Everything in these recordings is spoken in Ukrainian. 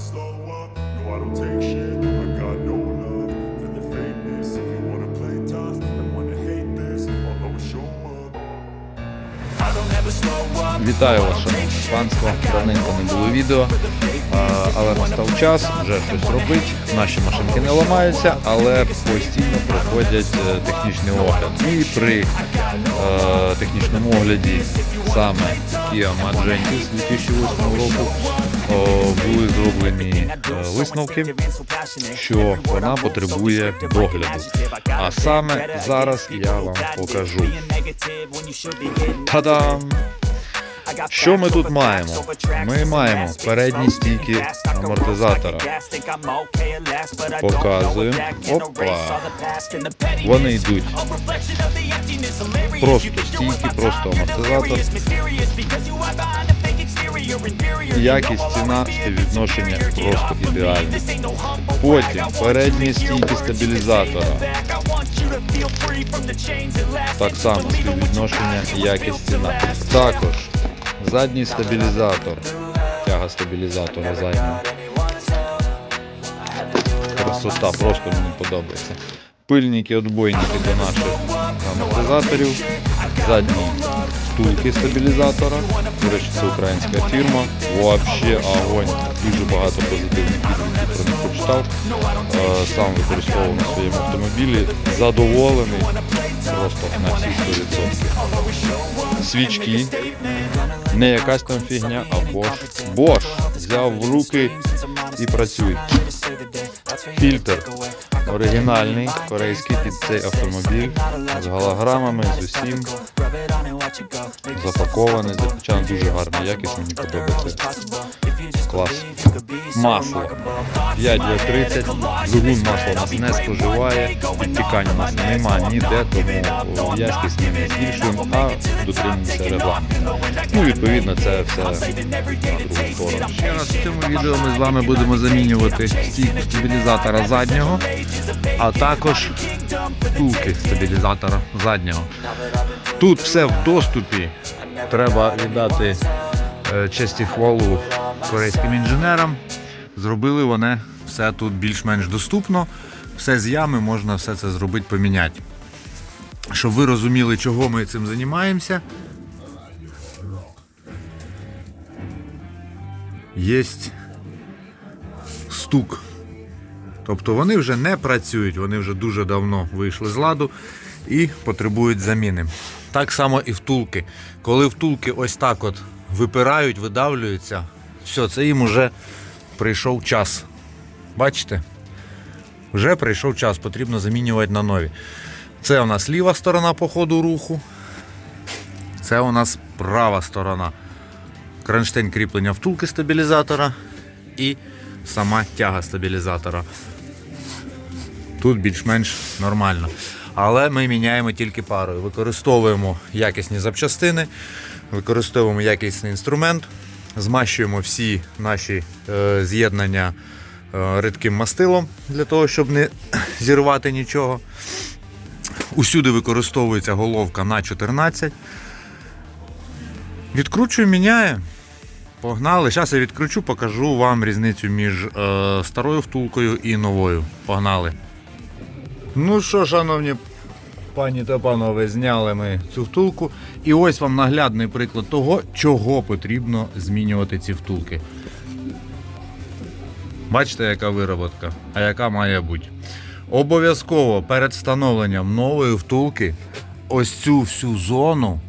slow up. No, I don't take shit. I got no love for the fakeness. If you wanna play tough and wanna hate this, I'll always show up. Вітаю вас, шановне панство. Давненько не було відео, але настав час вже щось робити. Наші машинки не ламаються, але постійно проходять е, технічний огляд. І при е, технічному огляді саме Kia Magenti з 2008 року були зроблені е, висновки, що вона потребує догляду. А саме зараз я вам покажу. Та-дам! Що ми тут маємо? Ми маємо передні стійки амортизатора. Показуємо. Опа. Вони йдуть просто стійки, просто амортизатор. Якість ціна співвідношення просто ідеальне. Потім передні стійки стабілізатора. Так само співвідношення якість ціна. Також задній стабілізатор. Тяга стабілізатора заднього. Красота, просто мені подобається. Пильники, отбойники до наших амортизаторів. Задні втулки стабілізатора. До речі, це українська фірма. Вообще огонь. Дуже багато позитивних відгуків про них прочитав. Е, Сам використовував на своєму автомобілі. Задоволений просто на всі 100%. Свічки. Не якась там фігня, а Bosch. Bosch взяв в руки і працює. Фільтр оригінальний, корейський під цей автомобіль з голограмами, з усім. Запакований, запечатаний, дуже гарний. якість, мені подобається. Клас. Масло. 5 в 30 Двигун масла у нас не споживає, підтікань у нас немає ніде, тому якість ми не збільшуємо, а дотримуємося регламенту. Ну, відповідно, це все на другу сторону. Ще раз в цьому відео ми з вами будемо замінювати стійку стабілізатора заднього, а також втулки стабілізатора заднього. Тут все в доступі. Треба віддати е, честь хвалу корейським інженерам. Зробили вони все тут більш-менш доступно. Все з ями можна все це зробити, поміняти. Щоб ви розуміли, чого ми цим займаємося. Є стук. Тобто вони вже не працюють, вони вже дуже давно вийшли з ладу і потребують заміни. Так само і втулки. Коли втулки ось так от випирають, видавлюються, все, це їм вже прийшов час. Бачите? Вже прийшов час, потрібно замінювати на нові. Це у нас ліва сторона по ходу руху. Це у нас права сторона. Кронштейн кріплення втулки стабілізатора і сама тяга стабілізатора. Тут більш-менш нормально. Але ми міняємо тільки парою. Використовуємо якісні запчастини, використовуємо якісний інструмент, змащуємо всі наші е, з'єднання е, рідким мастилом для того, щоб не зірвати нічого. Усюди використовується головка на 14. Відкручую, міняю. Погнали. Зараз я відкручу, покажу вам різницю між е, старою втулкою і новою. Погнали. Ну що, шановні пані та панове, зняли ми цю втулку. І ось вам наглядний приклад того, чого потрібно змінювати ці втулки. Бачите, яка вироботка, а яка має бути. Обов'язково перед встановленням нової втулки ось цю всю зону,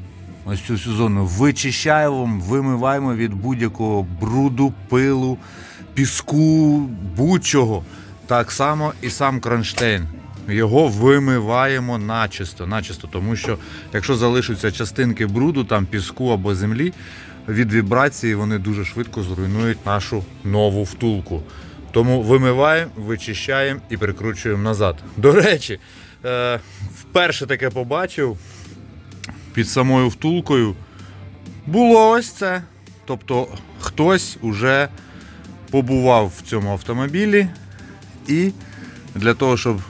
ось цю всю зону вичищаємо, вимиваємо від будь-якого бруду, пилу, піску, будь-чого. Так само і сам кронштейн. Його вимиваємо начисто, начисто, тому що якщо залишаться частинки бруду, там піску або землі, від вібрації вони дуже швидко зруйнують нашу нову втулку. Тому вимиваємо, вичищаємо і прикручуємо назад. До речі, е, вперше таке побачив під самою втулкою. Було ось це. Тобто хтось уже побував в цьому автомобілі і для того, щоб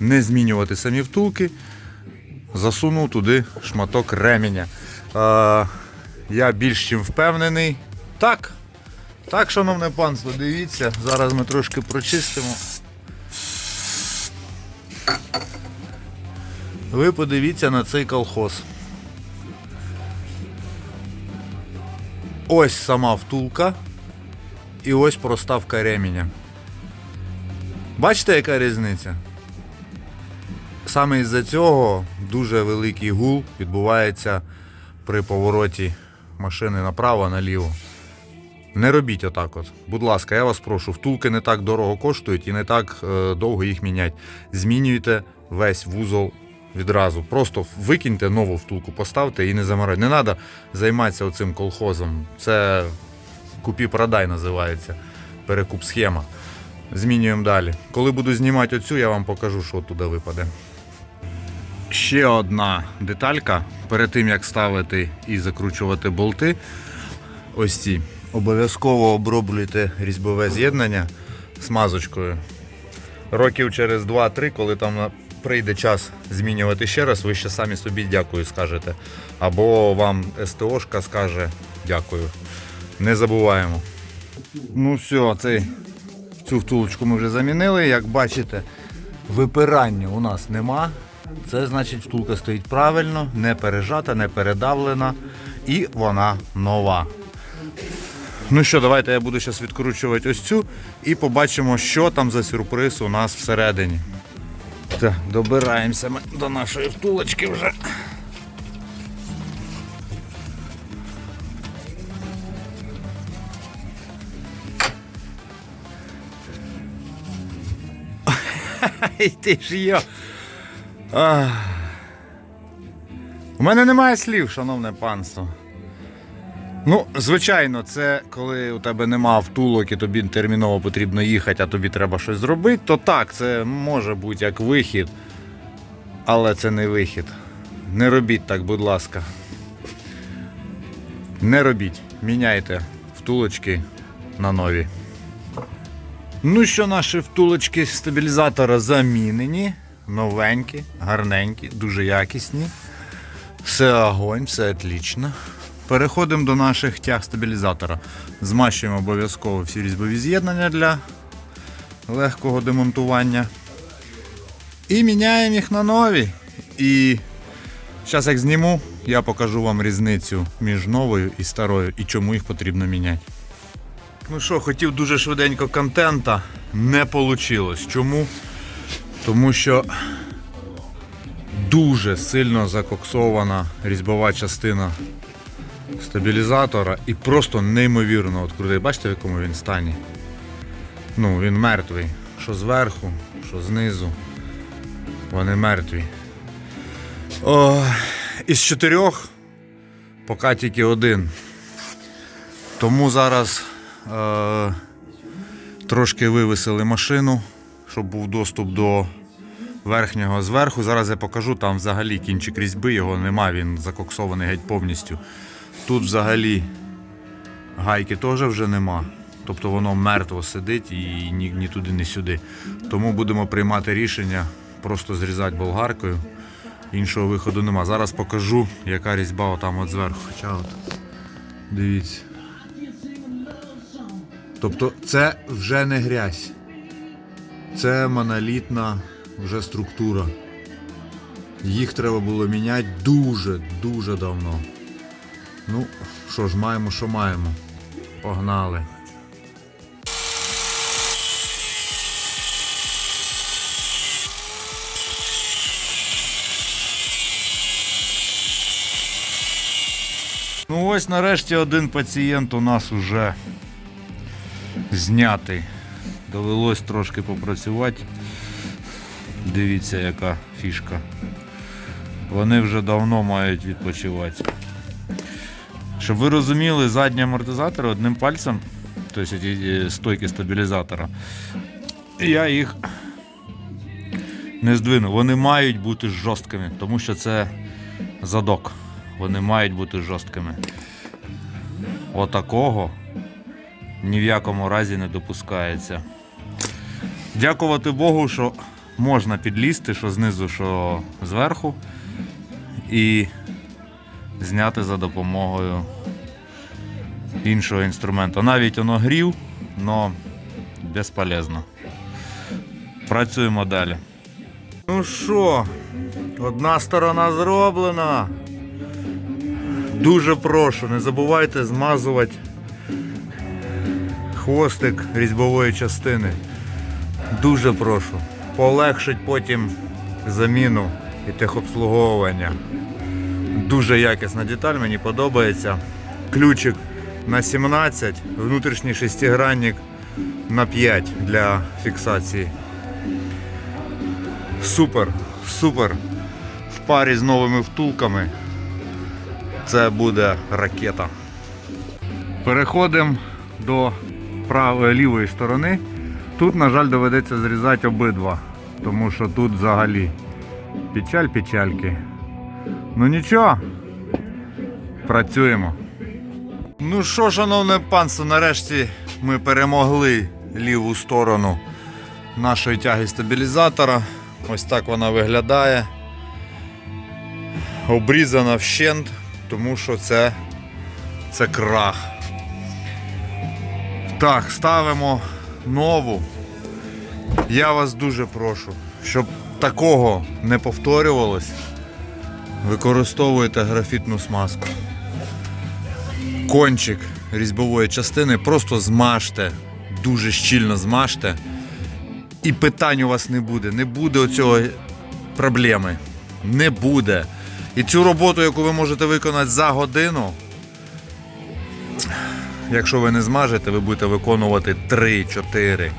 не змінювати самі втулки, засунув туди шматок ременя. Е, я більш чим впевнений. Так, Так, шановне панство, дивіться, зараз ми трошки прочистимо. Ви подивіться на цей колхоз. Ось сама втулка і ось проставка ременя. Бачите, яка різниця? Саме із-за цього дуже великий гул відбувається при повороті машини направо, наліво. Не робіть отак от. Будь ласка, я вас прошу, втулки не так дорого коштують і не так е, довго їх міняти. Змінюйте весь вузол відразу. Просто викиньте нову втулку, поставте і не замарайте. Не треба займатися оцим колхозом. Це купі-продай називається. Перекуп схема. Змінюємо далі. Коли буду знімати оцю, я вам покажу, що туди випаде. Ще одна деталька. Перед тим як ставити і закручувати болти, ось ці. Обов'язково оброблюйте різьбове з'єднання смазочкою. Років через 2-3, коли там прийде час змінювати ще раз, ви ще самі собі дякую скажете. Або вам СТОшка скаже дякую. Не забуваємо. Ну все, цей, цю втулочку ми вже замінили. Як бачите, випирання у нас нема. Це значить втулка стоїть правильно, не пережата, не передавлена і вона нова. Ну що, давайте я буду зараз відкручувати ось цю і побачимо, що там за сюрприз у нас всередині. Так, добираємося ми до нашої втулочки вже. Ти ж йо. Ах. У мене немає слів, шановне панство. Ну, звичайно, це коли у тебе нема втулок і тобі терміново потрібно їхати, а тобі треба щось зробити, то так, це може бути як вихід. Але це не вихід. Не робіть так, будь ласка. Не робіть. Міняйте втулочки на нові. Ну що, наші втулочки стабілізатора замінені. Новенькі, гарненькі, дуже якісні. Все огонь, все отлично. Переходимо до наших тяг стабілізатора. Змащуємо обов'язково всі різьбові з'єднання для легкого демонтування. І міняємо їх на нові. І зараз як зніму, я покажу вам різницю між новою і старою і чому їх потрібно міняти. Ну що, хотів дуже швиденько контента, не вийшло. Чому? Тому що дуже сильно закоксована різьбова частина стабілізатора і просто неймовірно от крутий. Бачите, в якому він стані? Ну, він мертвий. Що зверху, що знизу. Вони мертві. О, із чотирьох поки тільки один. Тому зараз е, трошки вивесили машину, щоб був доступ до верхнього зверху. Зараз я покажу, там взагалі кінчик різьби, його нема, він закоксований геть повністю. Тут взагалі гайки теж вже нема. Тобто воно мертво сидить і ні, ні туди, ні сюди. Тому будемо приймати рішення просто зрізати болгаркою. Іншого виходу нема. Зараз покажу, яка різьба отам от зверху. Хоча от. Дивіться. Тобто це вже не грязь. Це монолітна вже структура. Їх треба було міняти дуже-дуже давно. Ну, що ж, маємо, що маємо. Погнали. Ну ось нарешті один пацієнт у нас уже знятий. Довелось трошки попрацювати. Дивіться, яка фішка. Вони вже давно мають відпочивати. Щоб ви розуміли, задні амортизатори одним пальцем, тобто стойки стабілізатора, я їх не здвину. Вони мають бути жорсткими, тому що це задок. Вони мають бути жорсткими. Отакого ні в якому разі не допускається. Дякувати Богу, що можна підлізти, що знизу, що зверху, і зняти за допомогою іншого інструменту. Навіть воно грів, але безполезно. Працюємо далі. Ну що, одна сторона зроблена. Дуже прошу, не забувайте змазувати хвостик різьбової частини. Дуже прошу. Полегшить потім заміну і техобслуговування. Дуже якісна деталь, мені подобається. Ключик на 17, внутрішній шестигранник на 5 для фіксації. Супер, супер. В парі з новими втулками. Це буде ракета. Переходимо до правої лівої сторони. Тут, на жаль, доведеться зрізати обидва, тому що тут взагалі печаль печальки. Ну нічого, працюємо. Ну що, шановне панство, нарешті ми перемогли ліву сторону нашої тяги стабілізатора. Ось так вона виглядає. Обрізана вщент, тому що це, це крах. Так, ставимо нову. Я вас дуже прошу, щоб такого не повторювалось, використовуйте графітну смазку. Кончик різьбової частини просто змажте, дуже щільно змажте. І питань у вас не буде. Не буде оцього проблеми. Не буде. І цю роботу, яку ви можете виконати за годину, якщо ви не змажете, ви будете виконувати 3-4.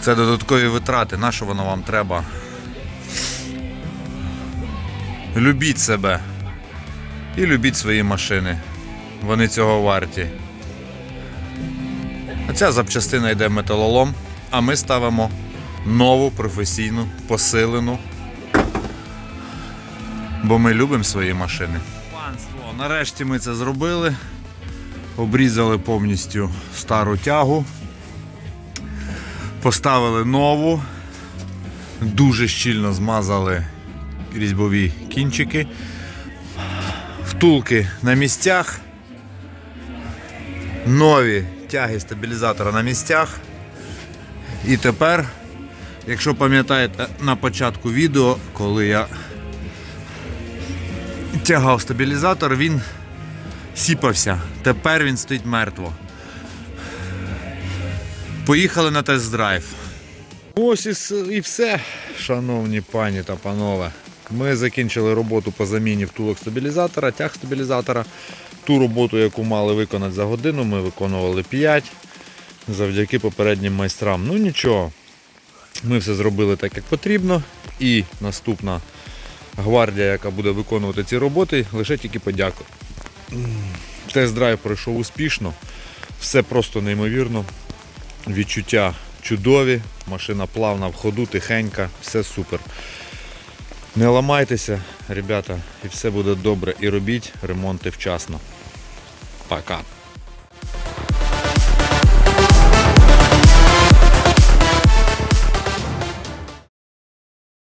Це додаткові витрати. На що воно вам треба? Любіть себе і любіть свої машини. Вони цього варті. А ця запчастина йде металолом, а ми ставимо нову професійну, посилену. Бо ми любимо свої машини. Панство, нарешті ми це зробили. Обрізали повністю стару тягу. Поставили нову. Дуже щільно змазали різьбові кінчики. Втулки на місцях. Нові тяги стабілізатора на місцях. І тепер, якщо пам'ятаєте на початку відео, коли я тягав стабілізатор, він сіпався. Тепер він стоїть мертво. Поїхали на тест-драйв. Ось і, все, шановні пані та панове. Ми закінчили роботу по заміні втулок стабілізатора, тяг стабілізатора. Ту роботу, яку мали виконати за годину, ми виконували 5 завдяки попереднім майстрам. Ну нічого, ми все зробили так, як потрібно. І наступна гвардія, яка буде виконувати ці роботи, лише тільки подякує. Тест-драйв пройшов успішно, все просто неймовірно. Відчуття чудові, машина плавна в ходу, тихенька, все супер. Не ламайтеся, ребята, і все буде добре. І робіть ремонти вчасно. Пока.